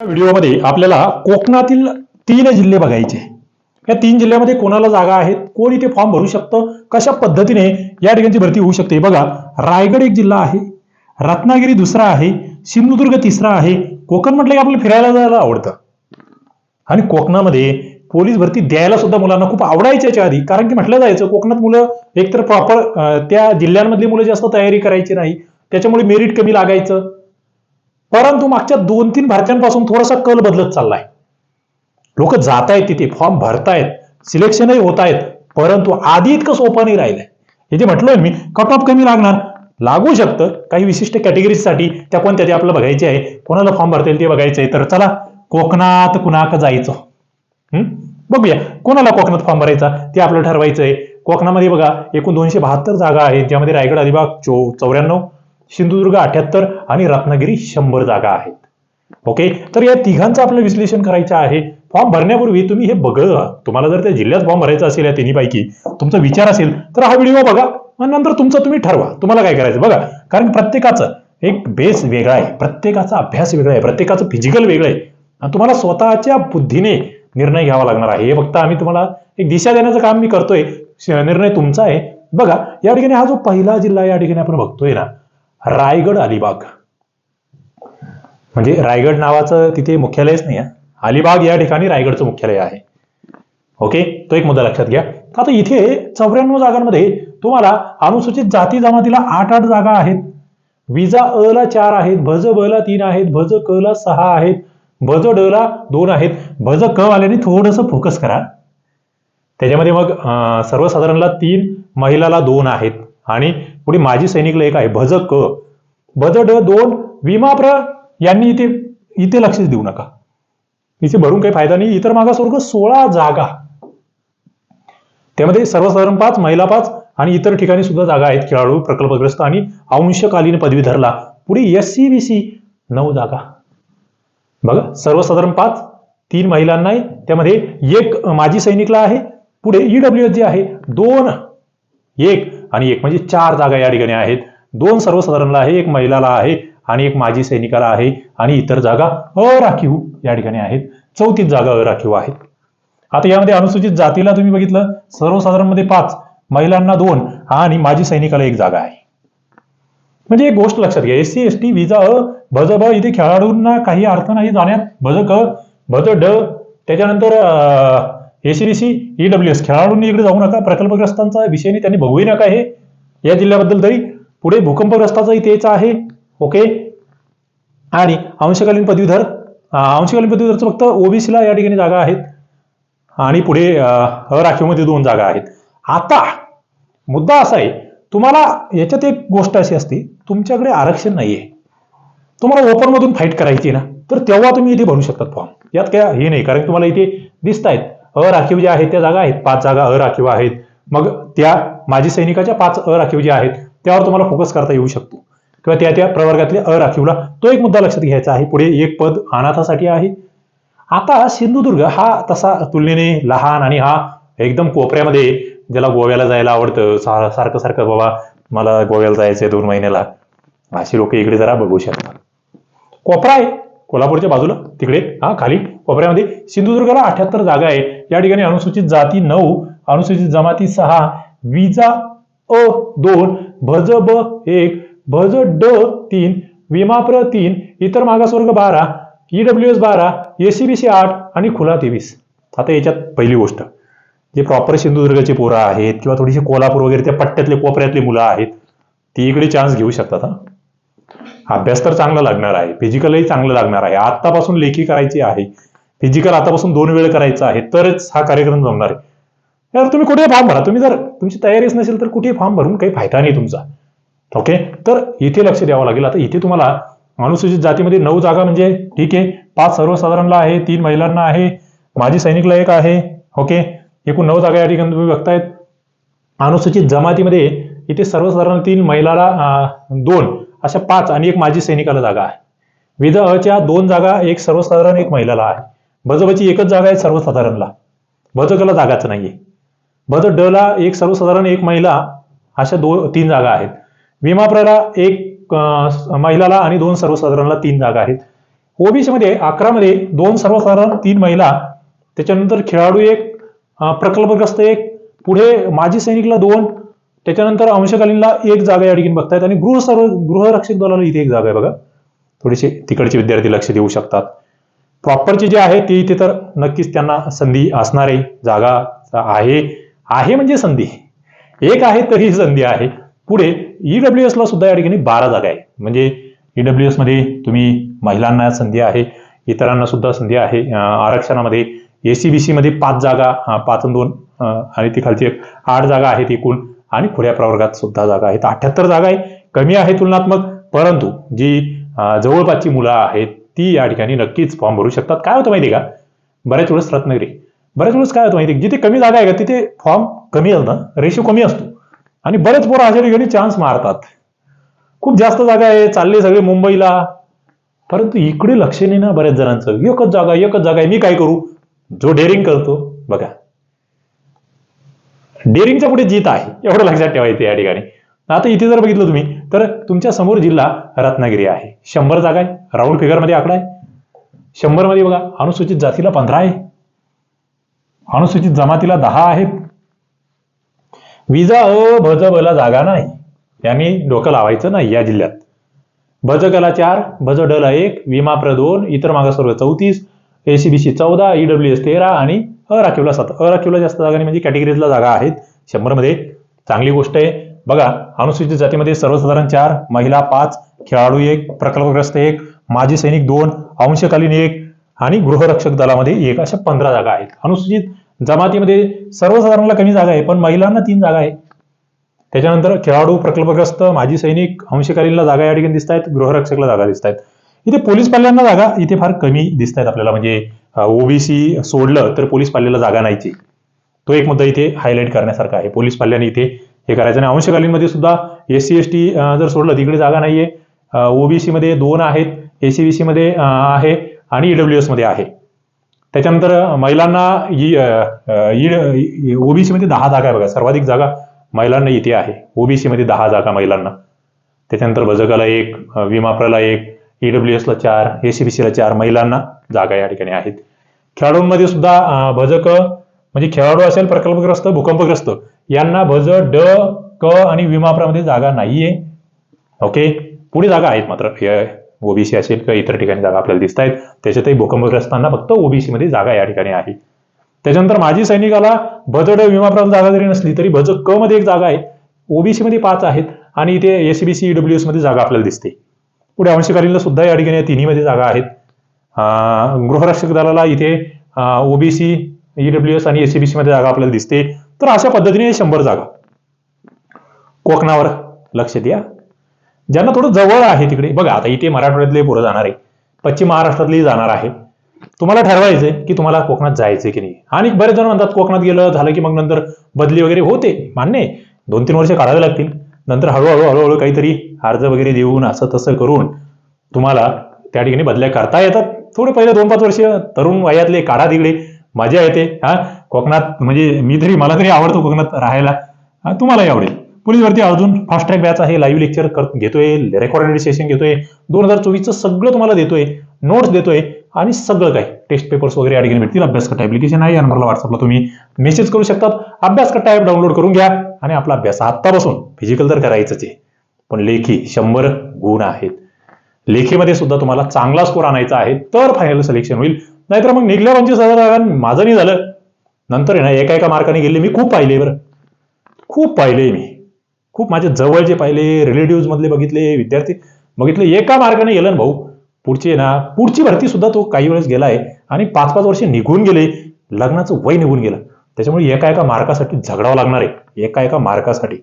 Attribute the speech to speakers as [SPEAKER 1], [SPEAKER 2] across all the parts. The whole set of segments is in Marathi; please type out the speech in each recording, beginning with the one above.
[SPEAKER 1] व्हिडिओमध्ये आपल्याला कोकणातील तीन जिल्हे बघायचे. या तीन जिल्ह्यामध्ये कोणाला जागा आहेत कोण इथे फॉर्म भरू शकतं कशा पद्धतीने या ठिकाणची भरती होऊ शकते. बघा रायगड एक जिल्हा आहे रत्नागिरी दुसरा आहे सिंधुदुर्ग तिसरा आहे. कोकण म्हटलं की आपल्याला फिरायला जायला आवडतं. आणि कोकणामध्ये पोलीस भरती द्यायला सुद्धा मुलांना खूप आवडायच्या याच्या आधी. कारण की म्हटलं जायचं कोकणात मुलं एकतर प्रॉपर त्या जिल्ह्यांमधली मुलं जास्त तयारी करायची नाही. त्याच्यामुळे मेरिट कमी लागायचं. परंतु मागच्या दोन तीन भारतीयांपासून थोडासा कल बदलत चाललाय. लोक जात आहेत तिथे फॉर्म भरतायत सिलेक्शनही होत आहेत परंतु आधी इतकं सोपं नाही राहिलंय. हे जे म्हटलंय मी कट ऑफ कमी लागणार. लागू शकतं काही विशिष्ट कॅटेगरीजसाठी त्या कोणत्या ते आपल्याला बघायचे आहे कोणाला फॉर्म भरता येईल ते बघायचं आहे तर चला कोकणात कुणाक जायचं? बघूया कोणाला कोकणात फॉर्म भरायचा ते आपल्याला ठरवायचं आहे. कोकणामध्ये बघा एकूण दोनशे बहात्तर जागा आहेत ज्यामध्ये रायगड अलिबाग चौ चौऱ्याण्णव सिंधुदुर्ग अठ्याहत्तर आणि रत्नागिरी शंभर जागा आहेत. ओके तर या तिघांचं आपलं विश्लेषण करायचं आहे. फॉर्म भरण्यापूर्वी तुम्ही हे बघा. तुम्हाला जर त्या जिल्ह्यात फॉर्म भरायचा असेल या तिन्हीपैकी तुमचा विचार असेल तर हा व्हिडिओ बघा. आणि नंतर तुमचं तुम्ही ठरवा. तुम्हाला काय करायचं बघा. कारण प्रत्येकाचं एक बेस वेगळा आहे. प्रत्येकाचा अभ्यास वेगळा आहे. प्रत्येकाचं फिजिकल वेगळं आहे. आणि तुम्हाला स्वतःच्या बुद्धीने निर्णय घ्यावा लागणार आहे. हे फक्त आम्ही तुम्हाला एक दिशा देण्याचं काम मी करतोय. निर्णय तुमचा आहे. बघा या ठिकाणी हा जो पहिला जिल्हा या ठिकाणी आपण बघतोय ना रायगड अलिबाग. म्हणजे रायगड नावाचं तिथे मुख्यालयच नाही आहे अलिबाग या ठिकाणी रायगडचं मुख्यालय आहे. ओके? तो एक मुद्दा लक्षात घ्या. आता इथे चौऱ्याण्णव जागांमध्ये तुम्हाला अनुसूचित जाती जमातीला आठ आठ जागा आहेत. विजा अ ला चार आहेत भज ब ला तीन आहेत भज क ला सहा आहेत भज ड ला दोन आहेत. भज क वाल्याने थोडंसं फोकस करा. त्याच्यामध्ये मग सर्वसाधारणला तीन महिलाला दोन आहेत. आणि पुढे माजी सैनिकला एक आहे भज क भज ड दोन विमाप्र यांनी इथे इथे लक्षच देऊ नका. इथे भरून काही फायदा नाही. इतर मागासवर्ग सोळा जागा. त्यामध्ये सर्वसाधारण पाच महिला पाच आणि इतर ठिकाणी सुद्धा जागा आहेत खेळाडू प्रकल्पग्रस्त आणि अंशकालीन पदवीधरला पुढे एस सी बी सी नऊ जागा. बघा सर्वसाधारण पाच तीन महिलांना आहे त्यामध्ये एक माजी सैनिकला आहे. पुढे ईडब्ल्यू एस जे आहे दोन एक. आणि एक म्हणजे चार जागा या ठिकाणी आहेत. दोन सर्वसाधारणला आहे एक महिलाला आहे आणि एक माजी सैनिकाला आहे आणि इतर जागा अराखीव या ठिकाणी आहेत. चौतीस जागा अराखीव आहेत आता यामध्ये अनुसूचित जातीला तुम्ही बघितलं सर्वसाधारणमध्ये पाच महिलांना दोन आणि माजी सैनिकाला एक जागा आहे. म्हणजे एक गोष्ट लक्षात घ्या एस सी एस टी विजा अ भज ब इथे खेळाडूंना काही अर्थ नाही जाण्यात. भज क भज ड त्याच्यानंतर एसीबीसी ईडब्ल्यू एस खेळाडूंनी इकडे जाऊ नका. प्रकल्पग्रस्तांचा विषयने त्यांनी बघूही नका हे. या जिल्ह्याबद्दल तरी पुढे भूकंपग्रस्ताचाही तेच आहे. ओके आणि अंशकालीन पदवीधर अंशकालीन पदवीधरचं फक्त ओबीसीला या ठिकाणी जागा आहेत. आणि पुढे राखीवमध्ये दोन जागा आहेत. आता मुद्दा असा आहे तुम्हाला याच्यात एक गोष्ट अशी असते तुमच्याकडे आरक्षण नाहीये. तुम्हाला ओपनमधून फाईट करायची आहे ना तर तेव्हा तुम्ही इथे भरू शकतात फॉर्म. यात काय हे नाही कारण तुम्हाला इथे दिसत आहेत अराखीव ज्या आहेत त्या जागा आहेत. पाच जागा अराखीव आहेत. मग त्या माजी सैनिकाच्या पाच अराखीव ज्या आहेत त्यावर तुम्हाला फोकस करता येऊ शकतो. किंवा त्या त्या प्रवर्गातल्या अराखीवला तो एक मुद्दा लक्षात घ्यायचा आहे. पुढे एक पद अनाथासाठी आहे. आता सिंधुदुर्ग हा तसा तुलनेने लहान आणि हा एकदम कोपऱ्यामध्ये ज्याला गोव्याला जायला आवडतं. सारखं सारखं बाबा मला गोव्याला जायचंय दोन महिन्याला. अशी लोक इकडे जरा बघू शकतात. कोपरा आहे कोल्हापूरच्या बाजूला. तिकडे हा खाली कोपऱ्यामध्ये सिंधुदुर्गाला अठ्याहत्तर जागा आहे. या ठिकाणी अनुसूचित जाती नऊ अनुसूचित जमाती सहा विजा अ दोन भज ब एक भज ड तीन विमाप्र तीन इतर मागासवर्ग बारा ईडब्ल्यू एस बारा एसीबीसी आठ आणि खुला तेवीस. आता याच्यात पहिली गोष्ट जे प्रॉपर सिंधुदुर्गचे पोरं आहेत किंवा थोडीशी कोल्हापूर वगैरे त्या पट्ट्यातले कोपऱ्यातली मुलं आहेत ती इकडे चान्स घेऊ शकतात हा? अभ्यास तर चांगला लागणार आहे फिजिकलही चांगलं लागणार आहे. आतापासून लेखी करायची आहे. फिजिकल आतापासून दोन वेळ करायचं आहे तरच हा कार्यक्रम जमणार आहे. यार तुम्ही कुठे फॉर्म भरा? तुम्ही जर तुमची तयारीच नसेल तर कुठे फॉर्म भरून काही फायदा नाही तुमचा. ओके तर इथे लक्ष द्यावं लागेल. आता इथे तुम्हाला अनुसूचित जातीमध्ये नऊ जागा म्हणजे ठीक आहे. पाच सर्वसाधारणला आहे तीन महिलांना आहे माजी सैनिकला एक आहे. ओके एकूण नऊ जागा या ठिकाणी तुम्ही बघतायत. अनुसूचित जमातीमध्ये इथे सर्वसाधारण तीन महिलाला दोन अशा पाच आणि एक माजी सैनिकाला जागा आहे. विध अच्या दोन जागा एक सर्वसाधारण एक महिलाला आहे. भजबची एकच जागा आहे सर्वसाधारणला. भजकला जागाच नाहीये. भज डला एक सर्वसाधारण एक महिला अशा दोन तीन जागा आहेत. विमाप्रला एक महिलाला आणि दोन सर्वसाधारणला तीन जागा आहेत. ओबीसी मध्ये दोन सर्वसाधारण तीन महिला. त्याच्यानंतर खेळाडू एक प्रकल्पग्रस्त एक. पुढे माजी सैनिकला दोन. त्याच्यानंतर अंशकालीनला एक जागा या ठिकाणी बघतायत. आणि गृह सर्व गृहरक्षक दलाला इथे एक जागा आहे बघा. थोडीशी तिकडचे विद्यार्थी लक्ष देऊ शकतात. प्रॉपरचे जे आहे ते इथे तर नक्कीच त्यांना संधी असणार आहे जागा आहे. आहे म्हणजे संधी. एक आहे तरी संधी आहे. पुढे ईडब्ल्यू ला सुद्धा या ठिकाणी बारा जागा आहे म्हणजे ईडब्ल्यू एसमध्ये तुम्ही महिलांना संधी आहे इतरांना सुद्धा संधी आहे. अं, आरक्षणामध्ये एसीबीसी मध्ये पाच जागा पाच दोन आणि ती खालची एक आठ जागा आहेत एकूण. आणि खुल्या प्रवर्गात सुद्धा जागा आहेत. अठ्याहत्तर जागा आहे. कमी आहे तुलनात्मक परंतु जी जवळपासची मुलं आहेत ती या ठिकाणी नक्कीच फॉर्म भरू शकतात. काय होतं माहिती का? बऱ्याच वेळेस रत्नागिरी. बऱ्याच वेळेस काय होतं माहिती जिथे कमी जागा आहे का तिथे फॉर्म कमी असतं रेशो कमी असतो. आणि बरेच पोरं अशा ठिकाणी चान्स मारतात. खूप जास्त जागा आहे. चालले सगळे मुंबईला. परंतु इकडे लक्ष नाही ना बऱ्याच जणांचं. एकच जागा एकच जागा आहे. मी काय करू? जो डेअरिंग करतो. बघा. डेअरिंगच्या पुढे जीत आहे. एवढं लक्षात ठेवायचं या ठिकाणी. आता इथे जर बघितलं तुम्ही तर तुमच्यासमोर जिल्हा रत्नागिरी आहे. शंभर जागा आहे. राऊंड फिगरमध्ये आकडा आहे. शंभरमध्ये बघा अनुसूचित जातीला पंधरा आहे. अनुसूचित जमातीला दहा आहेत. विजा अ भज बला जागा नाही. यांनी डोकं लावायचं नाही या जिल्ह्यात. भज कला चार भज डला एक विमा प्र दोन इतर मागासवर्ग चौतीस एसीबीसी चौदा ईडब्ल्यू एस तेरा आणि अराखीवला सात. अराखीवला जास्त जागा म्हणजे कॅटेगरीजला जागा आहेत. शंभरमध्ये चांगली गोष्ट आहे. बघा अनुसूचित जातीमध्ये सर्वसाधारण चार महिला पाच खेळाडू एक प्रकल्पग्रस्त एक माजी सैनिक दोन अंशकालीन एक आणि गृहरक्षक दलामध्ये एक अशा पंधरा जागा आहेत. अनुसूचित जमातीमध्ये सर्वसाधारणला कमी जागा आहे पण महिलांना तीन जागा आहे त्याच्यानंतर खेळाडू प्रकल्पग्रस्त माजी सैनिक अंशकालीनला जागा या ठिकाणी दिसत आहेत गृहरक्षकला जागा दिसत आहेत इथे पोलीस पाल्यांना जागा इथे फार कमी दिसत आहेत आपल्याला. म्हणजे ओबीसी सोडलं तर पोलीस पाल्याला जागा नाहीची. तो एक मुद्दा इथे हायलाईट करण्यासारखा आहे. पोलीस पाल्याने इथे हे करायचं आणि अंशकालीनमध्ये सुद्धा एस सी एस टी जर सोडलं तिकडे जागा नाहीये. ओबीसी मध्ये दोन आहेत. एसीबीसी मध्ये आहे आणि ईडब्ल्यू एसमध्ये आहे. त्याच्यानंतर महिलांना ओबीसी मध्ये दहा जागा आहे बघा. सर्वाधिक जागा महिलांना इथे आहे. ओबीसी मध्ये दहा जागा महिलांना. त्याच्यानंतर भजकाला एक अं, विमाप्रला एक ईडब्ल्यू ला चार एसीबीसी ला चार महिलांना जागा या ठिकाणी आहेत. खेळाडूंमध्ये सुद्धा भजक म्हणजे खेळाडू असेल प्रकल्पग्रस्त भूकंपग्रस्त यांना भज ड क आणि विमाप्रामध्ये जागा नाहीये. ओके? पुढे जागा आहेत मात्र. ओबीसी असेल किंवा इतर ठिकाणी जागा आपल्याला दिसत आहेत त्याच्यातही भूकंपग्रस्तांना फक्त ओबीसी मध्ये जागा या ठिकाणी आहे. त्याच्यानंतर माजी सैनिकाला भजड विमाप्रांत जागा जरी नसली तरी भज क मध्ये एक जागा आहे. ओबीसी मध्ये पाच आहेत आणि इथे एसीबीसी ईडब्ल्यू मध्ये जागा आपल्याला दिसते. पुढे अंशकालीनला सुद्धा या ठिकाणी या तिन्हीमध्ये जागा आहेत. गृहरक्षक दलाला इथे ओबीसी ईडब्ल्यू एस आणि एसीबीसी मध्ये जागा आपल्याला दिसते. तर अशा पद्धतीने शंभर जागा. कोकणावर लक्ष द्या. ज्यांना थोडं जवळ आहे तिकडे बघा आता इथे मराठवाड्यातले पुढे जाणार आहे. पश्चिम महाराष्ट्रातली जाणार आहे. तुम्हाला ठरवायचंय की तुम्हाला कोकणात जायचंय की नाही. आणि बरेच जण म्हणतात कोकणात गेलं झालं की मग नंतर बदली वगैरे होते. मान्य दोन तीन वर्ष काढावे लागतील. नंतर हळूहळू हळूहळू काहीतरी अर्ज वगैरे देऊन असं तसं करून तुम्हाला त्या ठिकाणी बदल्या करता येतात. थोडे पहिले दोन पाच वर्ष तरुण वयातले काढा तिकडे. मजा येते हा? कोकणात म्हणजे मी तरी मला तरी आवडतो कोकणात राहायला. तुम्हालाही आवडेल. पोलीस भरती अजून फास्ट ट्रॅक बॅच आहे लाईव्ह लेक्चर कर घेतोय रेकॉर्डेड सेशन घेतोय. दोन हजार चोवीसचं सगळं तुम्हाला देतोय नोट्स देतोय आणि सगळं काय टेस्ट पेपर्स वगैरे या भेटतील. अभ्यास कट्टा ऍप्लिकेशन आहे या नंबरला व्हॉट्सअपला तुम्ही मेसेज करू शकतात. अभ्यास कट्टा ॲप डाउनलोड करून घ्या आणि आपला अभ्यास आत्तापासून. फिजिकल तर करायचंच आहे. पण लेखी शंभर गुण आहेत. लेखीमध्ये सुद्धा तुम्हाला चांगला स्कोर आणायचा आहे तर फायनल सिलेक्शन होईल. नाहीतर मग निघल्या म्हणजे पंचवीस हजार जागा माझं नाही झालं. नंतर आहे ना एका एका मार्काने गेले. मी खूप पाहिले बरं. खूप पाहिले मी. खूप माझे जवळचे पाहिले रिलेटिव्ह मधले बघितले विद्यार्थी बघितले एका मार्गाने गेलं ना भाऊ. पुढची ना पुढची भरती सुद्धा तो काही वेळेस गेला आहे. आणि पाच पाच वर्ष निघून गेले. लग्नाचं वय निघून गेलं. त्याच्यामुळे एका एका मार्कासाठी झगडावं लागणार आहे. एका एका मार्कासाठी.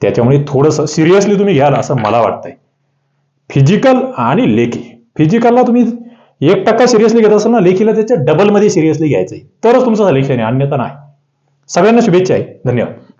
[SPEAKER 1] त्याच्यामुळे थोडंसं सिरियसली तुम्ही घ्याल असं मला वाटतंय. फिजिकल आणि लेखी. फिजिकलला तुम्ही एक टक्का सिरियसली घेत असाल ना लेखीला त्याच्या डबलमध्ये सिरियसली घ्यायचं आहे तरच तुमचं सिलेक्शन आहे. अन्यथा नाही. सगळ्यांना शुभेच्छा आहे. धन्यवाद.